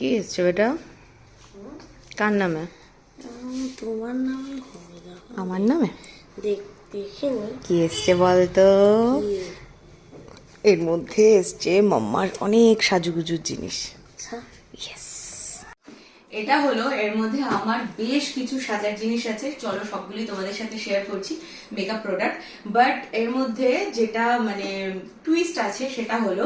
কি এসছে বেটা কার নামে? তোমার নামে আমার নামে? কি এসছে বলতো? এর মধ্যে এসছে মাম্মার অনেক সাজুগুজুর জিনিস। আচ্ছা। এটা হলো এর মধ্যে আমার বেশ কিছু সাজার জিনিস আছে। চলো সবগুলি তোমাদের সাথে শেয়ার করছি মেকআপ প্রোডাক্ট বাট এর মধ্যে যেটা মানে টুইস্ট আছে সেটা হলো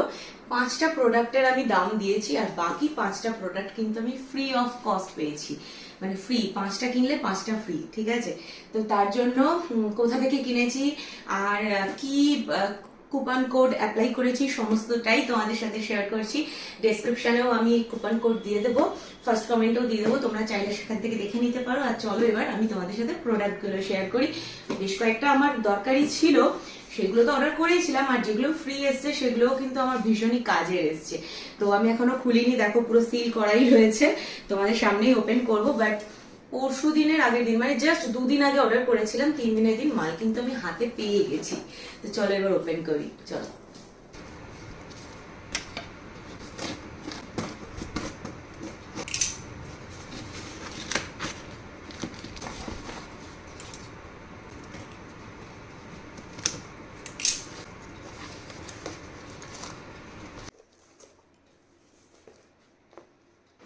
পাঁচটা প্রোডাক্টের আমি দাম দিয়েছি আর বাকি পাঁচটা প্রোডাক্ট কিন্তু আমি ফ্রি অফ কস্ট পেয়েছি। মানে ফ্রি পাঁচটা কিনলে পাঁচটা ফ্রি ঠিক আছে? তো তার জন্য কোথা থেকে কিনেছি? আর কি কুপন কোড অ্যাপ্লাই করেছি, সমস্তটাই তোমাদের সাথে শেয়ার করছি। ডেসক্রিপশনেও আমি কুপন কোড দিয়ে দেবো ফার্স্ট কমেন্টও দিয়ে দেবো, তোমরা চাইলে সেখান থেকে দেখে নিতে পারো। আর চলো এবার আমি তোমাদের সাথে প্রোডাক্টগুলো শেয়ার করি। বেশ কয়েকটা আমার দরকারি ছিল, সেগুলো তো অর্ডার করেছিলাম, আর যেগুলো ফ্রি এসছে, সেগুলোও কিন্তু আমার ভীষণই কাজের এসছে। তো আমি এখনও খুলিনি, দেখো পুরো সিল করাই রয়েছে, তোমাদের সামনেই ওপেন করব বাট পরশু দিনের আগের দিন মানে জাস্ট দুদিন আগে অর্ডার করেছিলাম, তিন দিনের দিন মাল কিন্তু আমি হাতে পেয়ে গেছি। তো চলো এবার ওপেন করি, চলো।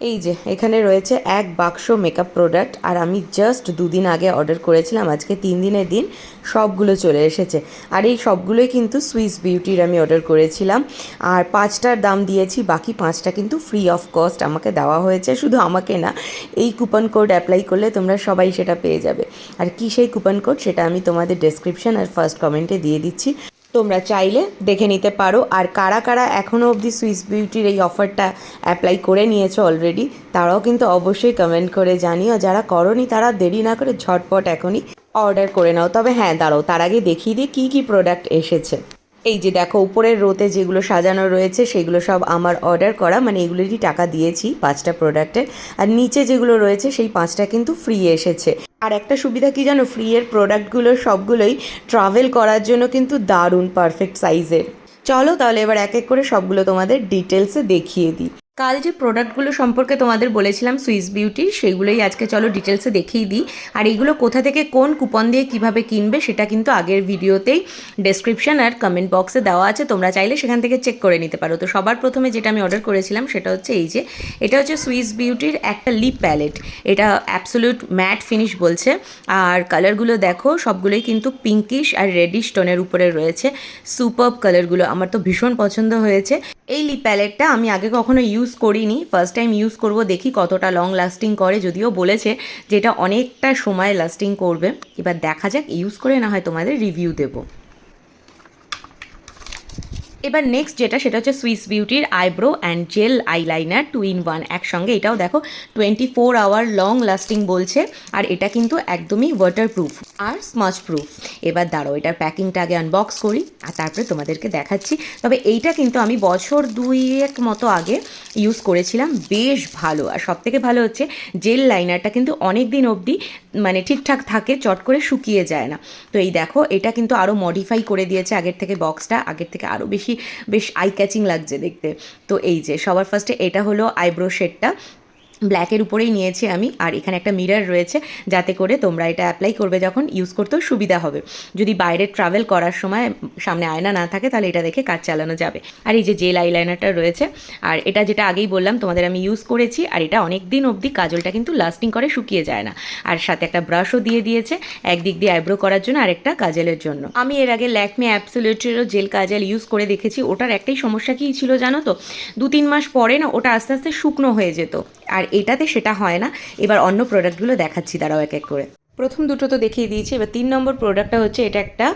এই যে, এখানে রয়েছে এক বাক্স মেকআপ প্রোডাক্ট আর আমি জাস্ট দুদিন আগে অর্ডার করেছিলাম, আজকে তিন দিনের দিন সবগুলো চলে এসেছে। আর এই সবগুলোই কিন্তু সুইস বিউটির আমি অর্ডার করেছিলাম। আর পাঁচটার দাম দিয়েছি, বাকি পাঁচটা কিন্তু ফ্রি অফ কস্ট আমাকে দেওয়া হয়েছে, শুধু আমাকে না, এই কুপন কোড অ্যাপ্লাই করলে তোমরা সবাই সেটা পেয়ে যাবে। আর কি সেই কুপন কোড সেটা আমি তোমাদের ডেসক্রিপশন আর ফার্স্ট কমেন্টে দিয়ে দিচ্ছি। তোমরা চাইলে দেখে নিতে পারো আর কারা কারা এখনও অবধি সুইস বিউটির এই অফারটা অ্যাপ্লাই করে নিয়েছো অলরেডি তারাও কিন্তু অবশ্যই কমেন্ট করে জানিও। যারা করনি তারা দেরি না করে ঝটপট এখনই অর্ডার করে নাও। তবে হ্যাঁ দাঁড়াও, তার আগে দেখিয়ে দিই কী কী প্রোডাক্ট এসেছে। এই যে দেখো, উপরের রোতে যেগুলো সাজানো রয়েছে, সেগুলো সব আমার অর্ডার করা। মানে এগুলোরই টাকা দিয়েছি পাঁচটা প্রোডাক্টের আর নিচে যেগুলো রয়েছে, সেই পাঁচটা কিন্তু ফ্রি এসেছে। আর একটা সুবিধা কি জানো ফ্রি এর প্রোডাক্টগুলো সবগুলোই ট্রাভেল করার জন্য কিন্তু দারুণ পারফেক্ট সাইজের চলো তাহলে এবার এক এক করে সবগুলো তোমাদের ডিটেলসে দেখিয়ে দিই। কাল যে প্রোডাক্টগুলো সম্পর্কে তোমাদের বলেছিলাম সুইস বিউটি সেগুলোই আজকে চলো ডিটেলসে দেখিয়ে দিই। আর এইগুলো কোথা থেকে কোন কুপন দিয়ে কীভাবে কিনবে সেটা কিন্তু আগের ভিডিওতেই ডেসক্রিপশন আর কমেন্ট বক্সে দেওয়া আছে, তোমরা চাইলে সেখান থেকে চেক করে নিতে পারো। তো সবার প্রথমে যেটা আমি অর্ডার করেছিলাম সেটা হচ্ছে এই যে, এটা হচ্ছে সুইস বিউটির একটা লিপ প্যালেট এটা অ্যাবসোলিউট ম্যাট ফিনিশ বলছে। আর কালারগুলো দেখো, সবগুলোই কিন্তু পিঙ্কিশ আর রেডিশ টোনের উপরে রয়েছে। সুপার কালারগুলো আমার তো ভীষণ পছন্দ হয়েছে। এই লিপ প্যালেটটা আমি আগে কখনো ইউজ করিনি। ফার্স্ট টাইম ইউজ করব, দেখি কতটা লং লাস্টিং করে, যদিও বলেছে যে এটা অনেকটা সময় লাস্টিং করবে। এবার দেখা যাক ইউজ করে না হয় তোমাদের রিভিউ দেবো। এবার নেক্সট যেটা, সেটা হচ্ছে Swiss বিউটির eyebrow and gel eyeliner two in one একসঙ্গে এটাও দেখো twenty four hour long lasting বলছে, আর এটা কিন্তু একদমই ওয়াটার প্রুফ আর স্মাচ প্রুফ এবার দাঁড়ো এটার প্যাকিংটা আগে আনবক্স করি, আর তারপরে তোমাদেরকে দেখাচ্ছি। তবে এইটা কিন্তু আমি বছর দুইয়েক মতো আগে ইউজ করেছিলাম, বেশ ভালো। আর সব থেকে ভালো হচ্ছে জেল লাইনারটা কিন্তু অনেক দিন অবধি মানে ঠিকঠাক থাকে, চট করে শুকিয়ে যায় না। তো এই দেখো, এটা কিন্তু আরও মডিফাই করে দিয়েছে আগের থেকে বক্সটা আগের থেকে আরও বেশি, বেশ আই ক্যাচিং লাগছে দেখতে। তো এই যে, সবার ফার্স্টে এটা হলো আইব্রো শেডটা ব্ল্যাকের উপরেই নিয়েছি আমি, আর এখানে একটা মিরর রয়েছে যাতে করে তোমরা এটা অ্যাপ্লাই করবে যখন ইউজ করতেও সুবিধা হবে। যদি বাইরে ট্রাভেল করার সময় সামনে আয়না না থাকে, তাহলে এটা দেখে কাজ চালানো যাবে। আর এই যে জেল আইলাইনারটা রয়েছে, আর এটা যেটা আগেই বললাম, তোমাদের আমি ইউজ করেছি, আর এটা অনেক দিন অবধি কাজলটা কিন্তু লাস্টিং করে শুকিয়ে যায় না। আর সাথে একটা ব্রাশও দিয়ে দিয়েছে, একদিক দিয়ে আইব্রো করার জন্য আর একটা কাজলের জন্য। আমি এর আগে ল্যাকমি অ্যাপসোলেটেরও জেল কাজল ইউজ করে দেখেছি, ওটার একটাই সমস্যা কী ছিল জানো তো? দু তিন মাস পরে না, ওটা আস্তে আস্তে শুকনো হয়ে যেত। আর এটাতে সেটা হয় না। এবার অন্য প্রোডাক্টগুলো দেখাচ্ছি, দাঁড়াও এক এক করে। প্রথম দুটো তো দেখিয়ে দিয়েছি, এবার তিন নম্বর প্রোডাক্টটা হচ্ছে, এটা একটা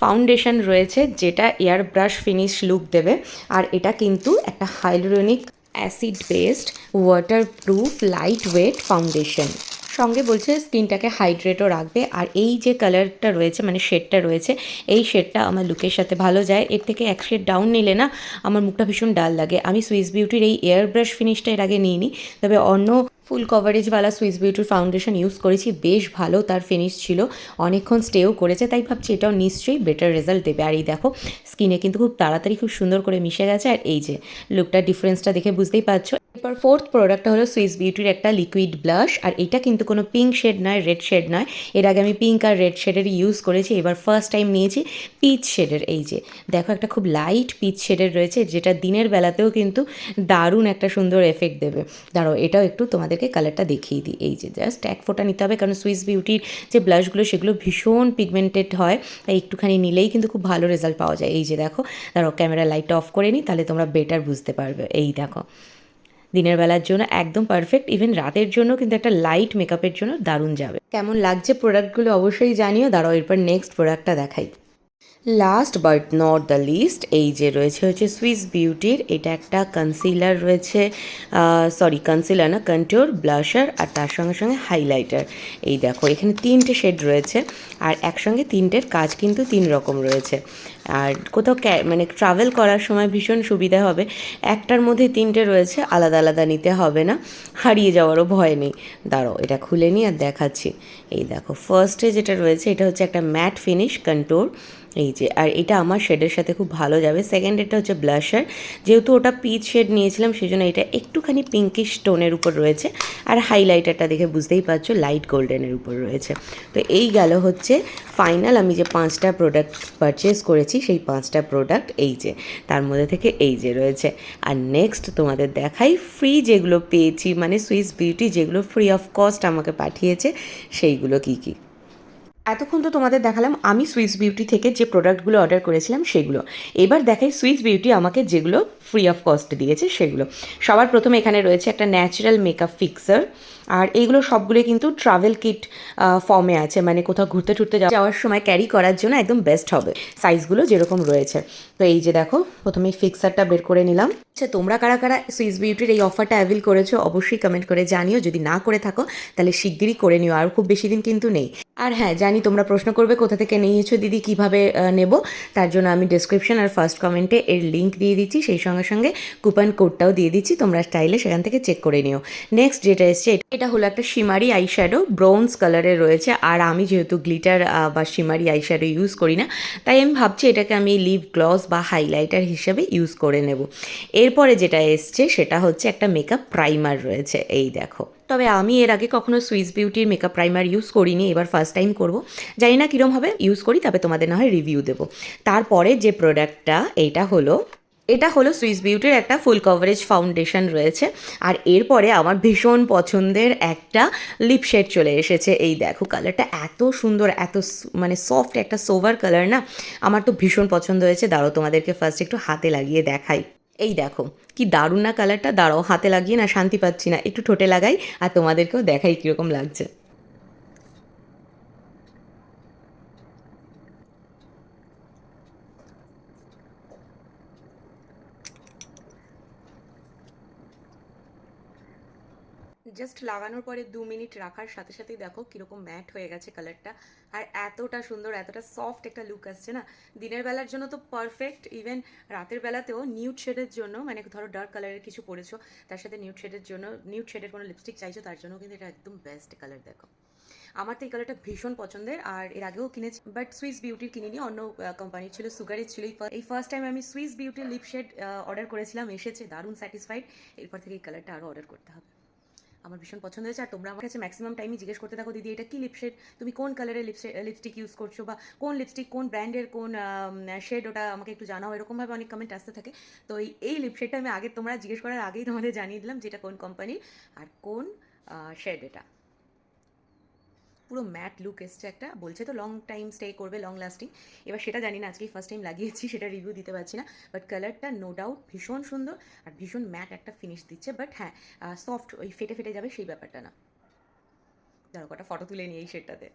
ফাউন্ডেশন রয়েছে, যেটা এয়ার ব্রাশ ফিনিশ লুক দেবে। আর এটা কিন্তু একটা hyaluronic acid based waterproof lightweight foundation সঙ্গে বলছে স্কিনটাকে হাইড্রেটও রাখবে। আর এই যে কালারটা রয়েছে মানে শেডটা রয়েছে, এই শেডটা আমার লুকের সাথে ভালো যায়। এর থেকে এক শেড ডাউন নিলে না আমার মুখটা ভীষণ ডাল লাগে। আমি সুইস বিউটির এই এয়ার ব্রাশ ফিনিশটা এর আগে নিইনি, তবে অন্য ফুল কভারেজওয়ালা সুইস বিউটির ফাউন্ডেশন ইউজ করেছি। বেশ ভালো তার ফিনিশ ছিল, অনেকক্ষণ স্টেও করেছে, তাই ভাবছি এটাও নিশ্চয়ই বেটার রেজাল্ট দেবে। আর এই দেখো স্কিনে কিন্তু খুব তাড়াতাড়ি খুব সুন্দর করে মিশে গেছে। আর এই যে লুকটা ডিফারেন্সটা দেখে বুঝতেই পারছ। এরপর ফোর্থ প্রোডাক্টটা হলো সুইস বিউটির একটা লিকুইড ব্লাশ আর এটা কিন্তু কোনো পিঙ্ক শেড নয় রেড শেড নয়। এর আগে আমি পিঙ্ক আর রেড শেডের ইউজ করেছি, এবার ফার্স্ট টাইম নিয়েছি পিচ শেডের এই যে, দেখো একটা খুব লাইট পিচ শেডের রয়েছে, যেটা দিনের বেলাতেও কিন্তু দারুণ একটা সুন্দর এফেক্ট দেবে। দাঁড়াও, এটাও একটু তোমাদেরকে কালারটা দেখিয়ে দিই। এই যে জাস্ট এক ফোটা নিতে হবে, কারণ সুইস বিউটির যে ব্লাশগুলো সেগুলো ভীষণ পিগমেন্টেড হয়, তাই একটুখানি নিলেই কিন্তু খুব ভালো রেজাল্ট পাওয়া যায়। এই যে, দেখো, দাঁড়াও ক্যামেরা লাইটটা অফ করে নিই তাহলে তোমরা বেটার বুঝতে পারবে। এই দেখো দিনের বেলার জন্য একদম পারফেক্ট ইভেন রাতের জন্য কিন্তু একটা লাইট মেকআপের জন্য দারুণ যাবে। কেমন লাগছে প্রোডাক্টগুলো অবশ্যই জানিও, দাঁড়াও এরপর নেক্সট প্রোডাক্টটা দেখাই। Last but not the least এই যে রয়েছে হচ্ছে সুইস বিউটির এটা একটা কনসিলার রয়েছে সরি কনসিলার না কন্ট্রোর ব্লাশার আর তার সঙ্গে সঙ্গে হাইলাইটার এই দেখো, এখানে তিনটে শেড রয়েছে, আর একসঙ্গে তিনটের কাজ কিন্তু তিন রকম রয়েছে। আর কোথাও মানে ট্রাভেল করার সময় ভীষণ সুবিধা হবে। একটার মধ্যে তিনটে রয়েছে, আলাদা আলাদা নিতে হবে না। হারিয়ে যাওয়ারও ভয় নেই। দাঁড়াও, এটা খুলে নিই আর দেখাচ্ছি। এই দেখো ফার্স্টে যেটা রয়েছে, এটা হচ্ছে একটা ম্যাট ফিনিশ কন্ট্রোর এই যে, আর এটা আমার শেডের সাথে খুব ভালো যাবে। সেকেন্ড এটা হচ্ছে ব্লাশার যেহেতু ওটা পিচ শেড নিয়েছিলাম সেই জন্য এটা একটুখানি পিঙ্কিশ টোনের উপর রয়েছে। আর হাইলাইটারটা দেখে বুঝতেই পারছ লাইট গোল্ডেনের উপর রয়েছে। তো এই গেল হচ্ছে ফাইনাল আমি যে পাঁচটা প্রোডাক্ট পারচেস করেছি সেই পাঁচটা প্রোডাক্ট এই যে, তার মধ্যে থেকে এই যে রয়েছে। আর নেক্সট তোমাদের দেখাই ফ্রি যেগুলো পেয়েছি মানে সুইস বিউটি যেগুলো ফ্রি অফ কস্ট আমাকে পাঠিয়েছে, সেইগুলো কী কী? এতক্ষণ তো তোমাদের দেখালাম আমি সুইস বিউটি থেকে যে প্রোডাক্টগুলো অর্ডার করেছিলাম সেগুলো। এবার দেখাই সুইস বিউটি আমাকে যেগুলো ফ্রি অফ কস্ট দিয়েছে সেগুলো। সবার প্রথমে এখানে রয়েছে একটা ন্যাচারাল মেকআপ ফিক্সার আর এইগুলো সবগুলো কিন্তু ট্রাভেল কিট ফর্মে আছে। মানে কোথাও ঘুরতে টুরতে যাওয়া- যাওয়ার সময় ক্যারি করার জন্য একদম বেস্ট হবে। সাইজগুলো যেরকম রয়েছে। তো এই যে দেখো প্রথমে ফিক্সারটা বের করে নিলাম। আচ্ছা তোমরা কারা কারা সুইস বিউটির এই অফারটা অ্যাভেল করেছ? অবশ্যই কমেন্ট করে জানিও। যদি না করে থাকো, তাহলে শিগগিরই করে নিও। আর খুব বেশি দিন কিন্তু নেই। আর হ্যাঁ জানি তোমরা প্রশ্ন করবে, কোথা থেকে নিয়েছো দিদি, কীভাবে নেব? তার জন্য আমি ডিসক্রিপশন আর ফার্স্ট কমেন্টে এর লিঙ্ক দিয়ে দিচ্ছি। সেই সঙ্গে সঙ্গে কুপন কোডটাও দিয়ে দিচ্ছি। তোমরা স্টাইলে সেখান থেকে চেক করে নিও। নেক্সট যেটা এসছে এটা হলো একটা শিমারি আই শ্যাডো ব্রোঞ্জ কালারের রয়েছে। আর আমি যেহেতু গ্লিটার বা শিমারি আই শ্যাডো ইউজ করি না, তাই আমি ভাবছি এটাকে আমি লিপ গ্লস বা হাইলাইটার হিসেবে ইউজ করে নেব। এরপরে যেটা এসছে, সেটা হচ্ছে একটা মেকআপ প্রাইমার রয়েছে। এই দেখো। তবে আমি এর আগে কখনো সুইস বিউটির মেকআপ প্রাইমার ইউজ করিনি, এবার ফার্স্ট টাইম করব। জানি না কীরম হবে ইউজ করি, তবে তোমাদের না হয় রিভিউ দেবো। তারপরে যে প্রোডাক্টটা এইটা হলো এটা হলো সুইস বিউটির একটা ফুল কভারেজ ফাউন্ডেশন রয়েছে। আর এরপরে আমার ভীষণ পছন্দের একটা লিপ শেড চলে এসেছে। এই দেখো কালারটা এত সুন্দর, এত মানে সফট একটা সোভার কালার না? আমার তো ভীষণ পছন্দ হয়েছে। দাঁড়াও তোমাদেরকে ফার্স্ট একটু হাতে লাগিয়ে দেখাই। এই দেখো, কি দারুণ না কালারটা দাঁড়াও, হাতে লাগিয়ে না, শান্তি পাচ্ছি না। একটু ঠোঁটে লাগাই আর তোমাদেরকেও দেখাই কীরকম লাগছে। জাস্ট লাগানোর পরে দু মিনিট রাখার সাথে সাথেই দেখো কীরকম ম্যাট হয়ে গেছে কালারটা আর এতটা সুন্দর, এতটা সফট একটা লুক আসছে না? দিনের বেলার জন্য তো পারফেক্ট ইভেন রাতের বেলাতেও নিউড শেডের জন্য মানে ধরো ডার্ক কালারের কিছু পরেছো, তার সাথে নিউড শেডের জন্য নিউড শেডের কোনো লিপস্টিক চাইছো, তার জন্য কিন্তু এটা একদম বেস্ট কালার দেখো। আমার তো এই কালারটা ভীষণ পছন্দের, আর এর আগেও কিনেছি বাট সুইস বিউটির কিনিনি, অন্য কোম্পানির ছিল সুগারের ছিল। এই ফার্স্ট টাইম আমি সুইস বিউটির লিপ শেড অর্ডার করেছিলাম, এসেছে, দারুণ স্যাটিসফাইড এরপর থেকে এই কালারটা আরও অর্ডার করতে হবে। আমার ভীষণ পছন্দ হয়েছে। আর তোমরা আমার কাছে ম্যাক্সিমাম টাইমই জিজ্ঞেস করতে থাকো, দিদি, এটা কি লিপশেড তুমি কোন কালারের লিপস্টিক লিপস্টিক ইউজ করছ? বা কোন লিপস্টিক কোন ব্র্যান্ডের কোন শেড ওটা আমাকে একটু জানাও? এরকমভাবে অনেক কমেন্ট আসতে থাকে। তো এই এই লিপশেডটা আমি আগে তোমরা জিজ্ঞেস করার আগেই তোমাদের জানিয়ে দিলাম, যেটা কোন কোম্পানির আর কোন শেড এটা। পুরো ম্যাট লুক এসছে একটা। বলছে তো লং টাইম স্টে করবে লং লাস্টিং এবার সেটা জানি না, আজকেই ফার্স্ট টাইম লাগিয়েছি, সেটা রিভিউ দিতে পারছি না। বাট কালারটা নো ডাউট ভীষণ সুন্দর আর ভীষণ ম্যাট একটা ফিনিশ দিচ্ছে। বাট হ্যাঁ সফট ওই ফেটে ফেটে যাবে সেই ব্যাপারটা না। দাঁড়ো কটা ফটো তুলে নিই এই শেডটাতে